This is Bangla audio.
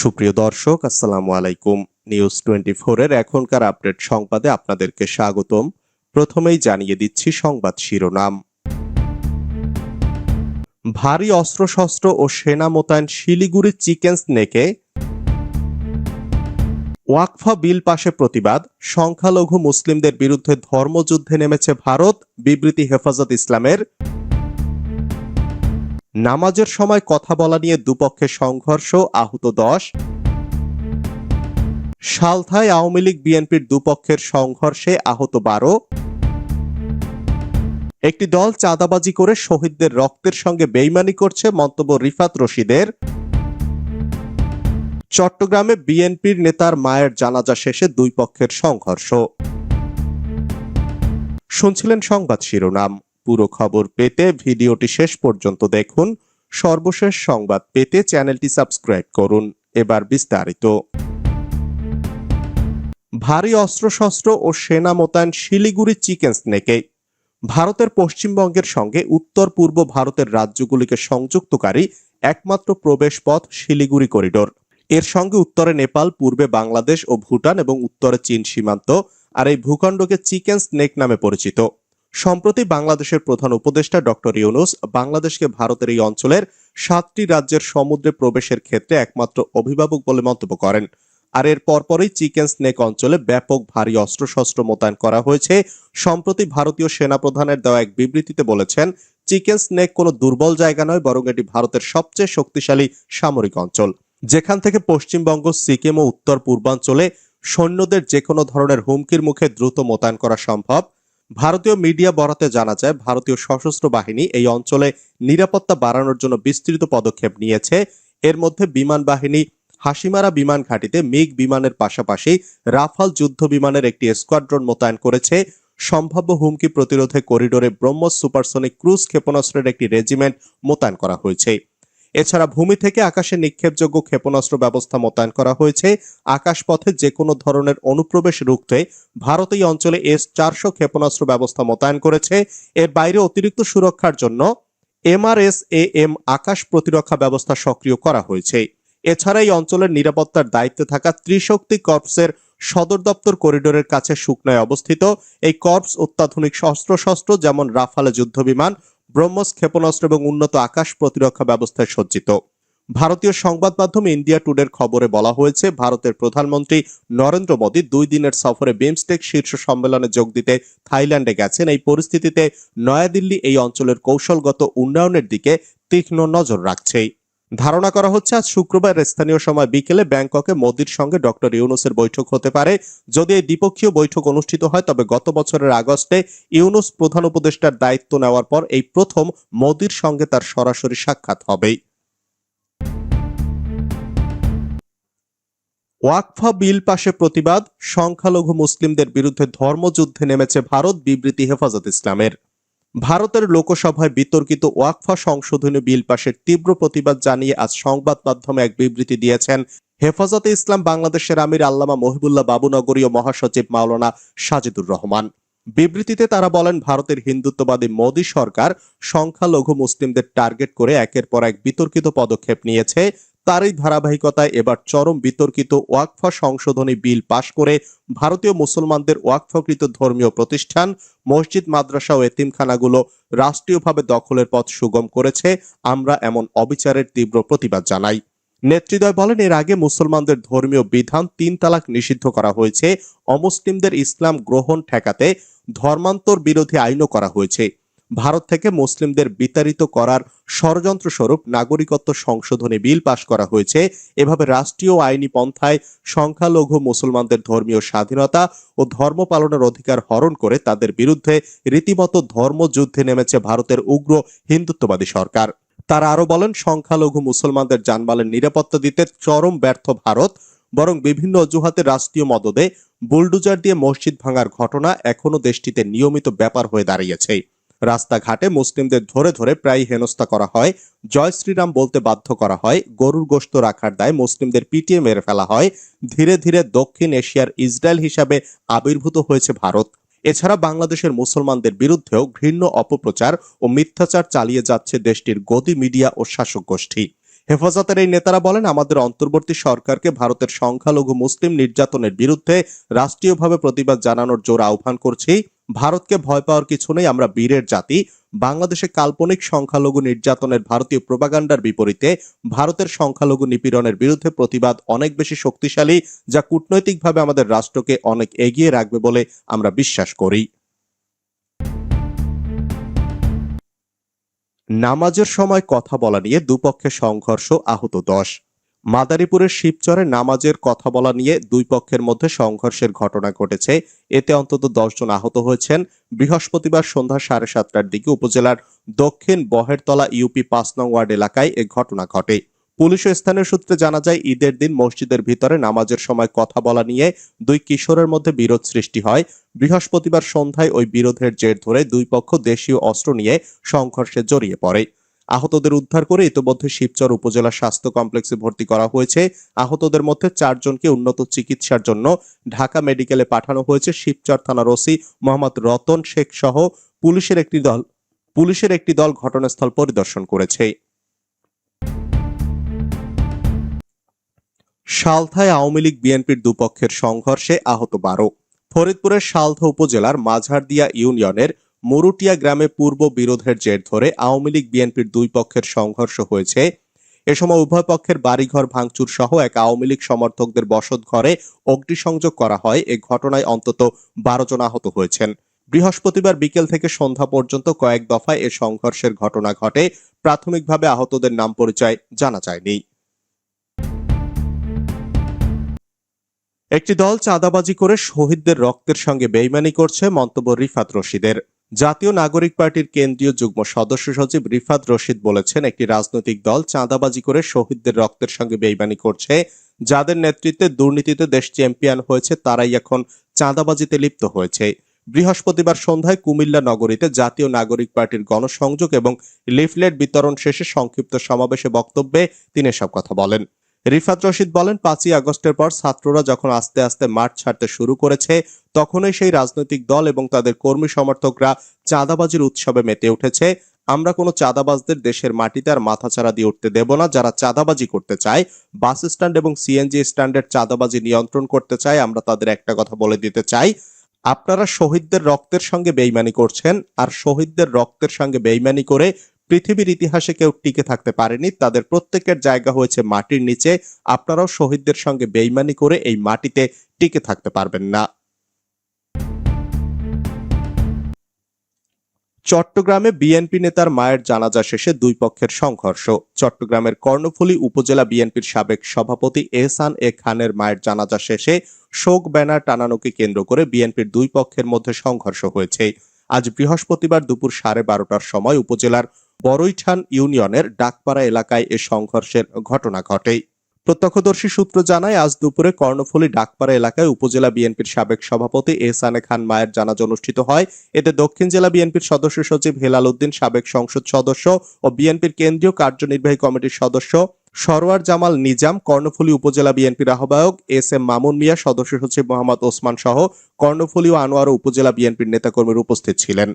সুপ্রিয় দর্শক, আসসালামু আলাইকুম। নিউজ টোয়েন্টি এর এখনকার আপডেট সংবাদে আপনাদেরকে স্বাগতম। প্রথমেই জানিয়ে দিচ্ছি সংবাদ শিরোনাম। ভারী অস্ত্রশস্ত্র ও সেনা মোতায়েন শিলিগুড়ি চিকেন স্নেকে ওয়াকফা বিল পাশে প্রতিবাদ। সংখ্যালঘু মুসলিমদের বিরুদ্ধে ধর্মযুদ্ধে নেমেছে ভারত। বিবৃতি হেফাজত ইসলামের। নামাজের সময় কথা বলা নিয়ে দুপক্ষের সংঘর্ষ, আহত দশ। সালথায় আওয়ামী লীগ বিএনপির দুপক্ষের সংঘর্ষে আহত বারো। একটি দল চাঁদাবাজি করে শহীদদের রক্তের সঙ্গে বেইমানি করছে মন্তব্য রিফাত রশিদের। চট্টগ্রামে বিএনপির নেতার মায়ের জানাজা শেষে দুই পক্ষের সংঘর্ষ। শুনছিলেন সংবাদ শিরোনাম। পুরো খবর পেতে ভিডিওটি শেষ পর্যন্ত দেখুন। সর্বশেষ সংবাদ পেতে চ্যানেলটি সাবস্ক্রাইব করুন। এবার বিস্তারিত। ভারী অস্ত্রশস্ত্র ও সেনা মোতায়েন শিলিগুড়ি চিকেন স্নেকে। ভারতের পশ্চিমবঙ্গের সঙ্গে উত্তর পূর্ব ভারতের রাজ্যগুলিকে সংযুক্তকারী একমাত্র প্রবেশ পথ শিলিগুড়ি করিডোর। এর সঙ্গে উত্তরে নেপাল, পূর্বে বাংলাদেশ ও ভুটান এবং উত্তরে চীন সীমান্ত, আর এই ভূখণ্ডকে চিকেন স্নেক নামে পরিচিত। সম্প্রতি বাংলাদেশের প্রধান উপদেষ্টা ডক্টর ইউনুস বাংলাদেশকে ভারতের এই অঞ্চলের সাতটি রাজ্যের সমুদ্রে প্রবেশের ক্ষেত্রে একমাত্র অভিভাবক বলে মন্তব্য করেন। আর এর পরপরই চিকেন স্নেক অঞ্চলে ব্যাপক ভারী অস্ত্রশস্ত্র মোতায়েন করা হয়েছে। সম্প্রতি ভারতীয় সেনাপ্রধানের দেওয়া এক বিবৃতিতে বলেছেন, চিকেন স্নেক কোনো দুর্বল জায়গা নয়, বরং এটি ভারতের সবচেয়ে শক্তিশালী সামরিক অঞ্চল। যেখান থেকে পশ্চিমবঙ্গ, সিকিম ও উত্তর পূর্বাঞ্চলে সৈন্যদের যে কোনো ধরনের হুমকির মুখে দ্রুত মোতায়েন করা সম্ভব। ভারতীয় মিডিয়া বরাতে জানা যায়, ভারতীয় সশস্ত্র বাহিনী এই অঞ্চলে নিরাপত্তা বাড়ানোর জন্য বিস্তৃত পদক্ষেপ নিয়েছে। এর মধ্যে বিমান বাহিনী, হাসিমারা বিমান ঘাঁটিতে মিগ বিমানের পাশাপাশি রাফাল যুদ্ধ বিমানের একটি স্কোয়াড্রন মোতায়েন করেছে। সম্ভাব্য হুমকি প্রতিরোধে করিডোরে ব্রহ্মস সুপারসনিক ক্রুজ ক্ষেপণাস্ত্রের একটি রেজিমেন্ট মোতায়েন করা হয়েছে। এছাড়া ভূমি থেকে আকাশে নিক্ষেপযোগ্য ক্ষেপণাস্ত্র ব্যবস্থা মোতায়েন করা হয়েছে। আকাশপথে যে কোনো ধরনের অনুপ্রবেশ রুখতে ভারত এই অঞ্চলে এস চারশো ক্ষেপণাস্ত্র ব্যবস্থা মোতায়েন করেছে। এর বাইরে অতিরিক্ত সুরক্ষার জন্য এমআরএস এ এম আকাশ প্রতিরক্ষা ব্যবস্থা সক্রিয় করা হয়েছে। এছাড়া এই অঞ্চলের নিরাপত্তার দায়িত্বে থাকা ত্রিশক্তি কর্পসের সদর দপ্তর করিডোরের কাছে শুকনায় অবস্থিত। এই কর্পস অত্যাধুনিক শস্ত্রশস্ত্র যেমন রাফালে যুদ্ধবিমান ব্রহ্মস ক্ষেপণাস্ত্র এবং উন্নত আকাশ প্রতিরক্ষা ব্যবস্থায় সজ্জিত। ভারতীয় সংবাদ মাধ্যম ইন্ডিয়া টুডের খবরে বলা হয়েছে, ভারতের প্রধানমন্ত্রী নরেন্দ্র মোদী দুই দিনের সফরে বিমস্টেক শীর্ষ সম্মেলনে যোগ দিতে থাইল্যান্ডে গেছেন। এই পরিস্থিতিতে নয়াদিল্লি এই অঞ্চলের কৌশলগত উন্নয়নের দিকে তীক্ষ্ণ নজর রাখছেই ধারণা করা হচ্ছে আজ শুক্রবার স্থানীয় সময় বিকেলে ব্যাংককে মোদির সঙ্গে ডক্টর ইউনুসের বৈঠক হতে পারে। যদি এই দ্বিপক্ষীয় বৈঠক অনুষ্ঠিত হয়, তবে গত বছরের আগস্টে ইউনুস প্রধান উপদেষ্টার দায়িত্ব নেওয়ার পর এই প্রথম মোদির সঙ্গে তার সরাসরি সাক্ষাৎ হবেই। ওয়াকফা বিল পাশে প্রতিবাদ, সংখ্যালঘু মুসলিমদের বিরুদ্ধে ধর্মযুদ্ধে নেমেছে ভারত, বিবৃতি হেফাজত ইসলামের। ভারতের লোকসভায় বিতর্কিত ওয়াকফা সংশোধনী বিল পাশের তীব্র প্রতিবাদ জানিয়ে আজ সংবাদ মাধ্যমে এক বিবৃতি দিয়েছেন হেফাজতে ইসলাম বাংলাদেশের আমির আল্লামা মহিবুল্লাহ বাবুনগরী ও মহাসচিব মাওলানা সাজিদুর রহমান। বিবৃতিতে তারা বলেন, ভারতের হিন্দুত্ববাদী মোদী সরকার সংখ্যালঘু মুসলিমদের টার্গেট করে একের পর এক বিতর্কিত পদক্ষেপ নিয়েছে। তারই ধারাবাহিকতায় এবার চরম বিতর্কিত ওয়াকফা সংশোধনী বিল পাশ করে ভারতীয় মুসলমানদের ওয়াকফকৃত ধর্মীয় প্রতিষ্ঠান, মসজিদ, মাদ্রাসা ও এতিমখানাগুলো রাষ্ট্রীয়ভাবে দখলের পথ সুগম করেছে। আমরা এমন অবিচারের তীব্র প্রতিবাদ জানাই। নেতৃদয় বলেন, এর আগে মুসলমানদের ধর্মীয় বিধান তিন তালাক নিষিদ্ধ করা হয়েছে। অমুসলিমদের ইসলাম গ্রহণ ঠেকাতে ধর্মান্তর বিরোধী আইনও করা হয়েছে। ভারত থেকে মুসলিমদের বিতাড়িত করার ষড়যন্ত্র স্বরূপ নাগরিকত্ব সংশোধনী বিল পাশ করা হয়েছে। এভাবে রাষ্ট্রীয় আইনি পন্থায় সংখ্যালঘু মুসলমানদের ধর্মীয় স্বাধীনতা ও ধর্ম পালনের অধিকার হরণ করে তাদের বিরুদ্ধে রীতিমতো ধর্মযুদ্ধে নেমেছে ভারতের উগ্র হিন্দুত্ববাদী সরকার। তারা আরও বলেন, সংখ্যালঘু মুসলমানদের যানবালের নিরাপত্তা দিতে চরম ব্যর্থ ভারত, বরং বিভিন্ন অজুহাতে রাষ্ট্রীয় মদদে বুলডুজার দিয়ে মসজিদ ভাঙার ঘটনা এখনও দেশটিতে নিয়মিত ব্যাপার হয়ে দাঁড়িয়েছে। রাস্তাঘাটে মুসলিমদের ধরে ধরে প্রায় হেনস্থা করা হয়। জয় শ্রীরাম বলতে বাধ্য করা হয়, গরুর গোস্ত রাখার দায় মুসলিমদের পিটিয়ে মেরে ফেলা হয়। ধীরে ধীরে দক্ষিণ এশিয়ার ইসরায়েল হিসাবে আবির্ভূত হয়েছে ভারত। এছাড়া বাংলাদেশের মুসলমানদের বিরুদ্ধেও ঘৃণ্য অপপ্রচার ও মিথ্যাচার চালিয়ে যাচ্ছে দেশটির গদি মিডিয়া ও শাসক গোষ্ঠী। হেফাজতের এই নেতারা বলেন, আমাদের অন্তর্বর্তী সরকারকে ভারতের সংখ্যালঘু মুসলিম নির্যাতনের বিরুদ্ধে রাষ্ট্রীয়ভাবে প্রতিবাদ জানানোর জোর আহ্বান করছি। ভারতকে ভয় পাওয়ার কিছু নেই, আমরা বীরের জাতি। বাংলাদেশে কাল্পনিক সংখ্যালঘু নির্যাতনের ভারতীয় প্রোপাগান্ডার বিপরীতে ভারতের সংখ্যালঘু নিপীড়নের বিরুদ্ধে প্রতিবাদ অনেক বেশি শক্তিশালী, যা কূটনৈতিকভাবে আমাদের রাষ্ট্রকে অনেক এগিয়ে রাখবে বলে আমরা বিশ্বাস করি। নামাজের সময় কথা বলা নিয়ে দুপক্ষে সংঘর্ষ আহত দশ। মাদারীপুরের শিবচরে নামাজের কথা বলা নিয়ে দুই পক্ষের মধ্যে সংঘর্ষের ঘটনা ঘটেছে। এতে অন্তত দশজন আহত হয়েছেন। বৃহস্পতিবার সন্ধ্যা সাড়ে সাতটার দিকে উপজেলার দক্ষিণ বহেরতলা ইউপি পাঁচ নং ওয়ার্ড এলাকায় এ ঘটনা ঘটে। পুলিশ স্থানীয় সূত্রে জানা যায়, ঈদের দিন মসজিদের ভিতরে নামাজের সময় কথা বলা নিয়ে দুই কিশোরের মধ্যে বিরোধ সৃষ্টি হয়। বৃহস্পতিবার সন্ধ্যায় ওই বিরোধের জের ধরে দুই পক্ষ দেশীয় অস্ত্র নিয়ে সংঘর্ষে জড়িয়ে পড়ে। আহতদের উদ্ধার করে ইতোমধ্যে শিবচর উপজেলা স্বাস্থ্য কমপ্লেক্সে ভর্তি করা হয়েছে। আহতদের মধ্যে চারজনকে উন্নত চিকিৎসার জন্য ঢাকা মেডিকেলে পাঠানো হয়েছে। শিবচর থানার ওসি মোহাম্মদ রতন শেখ সহ পুলিশের একটি দল পুলিশের একটি দল ঘটনাস্থল পরিদর্শন করেছে। সালথায় আওয়ামী লীগ বিএনপির দুপক্ষের সংঘর্ষে আহত বারো। ফরিদপুরের সালথা উপজেলার মাঝারদিয়া ইউনিয়নের মরুটিয়া গ্রামে পূর্ব বিরোধের জের ধরে আওয়ামী লীগ বিএনপির দুই পক্ষের সংঘর্ষ হয়েছে। এ সময় উভয় পক্ষের বাড়িঘর ভাঙচুর সহ এক আওয়ামী লীগ সমর্থকদের বসত ঘরে অগ্নিসংযোগ করা হয়। এ ঘটনায় অন্তত বারো জন আহত হয়েছেন। বৃহস্পতিবার বিকেল থেকে সন্ধ্যা পর্যন্ত কয়েক দফায় এ সংঘর্ষের ঘটনা ঘটে। প্রাথমিকভাবে আহতদের নাম পরিচয় জানা যায়নি। একটি দল চাঁদাবাজি করে শহীদদের রক্তের সঙ্গে বেইমানি করছে মন্তব্য রিফাত রশিদের। জাতীয় নাগরিক পার্টির কেন্দ্রীয় যুগ্ম সদস্য সচিব রিফাত রশিদ বলেছেন, একটি রাজনৈতিক দল চাঁদাবাজি করে শহীদদের রক্তের সঙ্গে বেইমানি করছে। যাদের নেতৃত্বে দুর্নীতিতে দেশ চ্যাম্পিয়ন হয়েছে, তারাই এখন চাঁদাবাজিতে লিপ্ত হয়েছে। বৃহস্পতিবার সন্ধ্যায় কুমিল্লা নগরীতে জাতীয় নাগরিক পার্টির গণসংযোগ এবং লিফলেট বিতরণ শেষে সংক্ষিপ্ত সমাবেশে বক্তব্যে তিনি এসব কথা বলেন। রিফাত রশিদ বলেন, পাঁচই আগস্টের পর ছাত্ররা যখন আস্তে আস্তে মাঠ ছাড়তে শুরু করেছে, তখনই সেই রাজনৈতিক দল এবং তাদের কর্মী সমর্থকরা চাঁদাবাজির উৎসবে মেতে উঠেছে। আমরা কোনো চাঁদাবাজদের দেশের মাটিতে আর মাথাচাড়া দিয়ে উঠতে দেব না। যারা চাঁদাবাজি করতে চায়, বাস স্ট্যান্ড এবং সিএনজি স্ট্যান্ডের চাঁদাবাজি নিয়ন্ত্রণ করতে চায়, আমরা তাদের একটা কথা বলে দিতে চাই। আপনারা শহীদদের রক্তের সঙ্গে বেইমানি করছেন, আর শহীদদের রক্তের সঙ্গে বেইমানি করে পৃথিবীর ইতিহাসে কেউ টিকে থাকতে পারেনি। তাদের প্রত্যেকের জায়গা হয়েছে মাটির নিচে। আপনারাও শহীদদের সঙ্গে বেইমানি করে এই মাটিতে টিকে থাকতে পারবেন না। চট্টগ্রামে বিএনপি নেতার মায়ের জানাজা শেষে দুই পক্ষের সংঘর্ষ। চট্টগ্রামের কর্ণফুলী উপজেলা বিএনপির সাবেক সভাপতি এহসান এ খানের মায়ের জানাজা শেষে শোক ব্যানার টানানোকে কেন্দ্র করে বিএনপির দুই পক্ষের মধ্যে সংঘর্ষ হয়েছে। আজ বৃহস্পতিবার দুপুর সাড়ে বারোটার সময় উপজেলার বড়ইঠান ইউনিয়নের ডাকপাড়া এলাকায় এ সংঘর্ষের ঘটনা ঘটে প্রত্যক্ষদর্শী সূত্র জানায়, আজ দুপুরে কর্ণফুলী ডাকপাড়া এলাকায় উপজেলা বিএনপির সাবেক সভাপতি এহসানে খান মায়ের জানাজা অনুষ্ঠিত হয়। এতে দক্ষিণ জেলা বিএনপির সদস্য সচিব হেলাল উদ্দিন, সাবেক সংসদ সদস্য ও বিএনপির কেন্দ্রীয় কার্যনির্বাহী কমিটির সদস্য সরোয়ার জামাল নিজাম, কর্ণফুলী উপজেলা বিএনপির আহ্বায়ক এস এম মামুন মিয়া, সদস্য সচিব মোহাম্মদ ওসমান সহ কর্ণফুলী ও আনোয়ার উপজেলা বিএনপির নেতাকর্মীর উপস্থিত ছিলেন।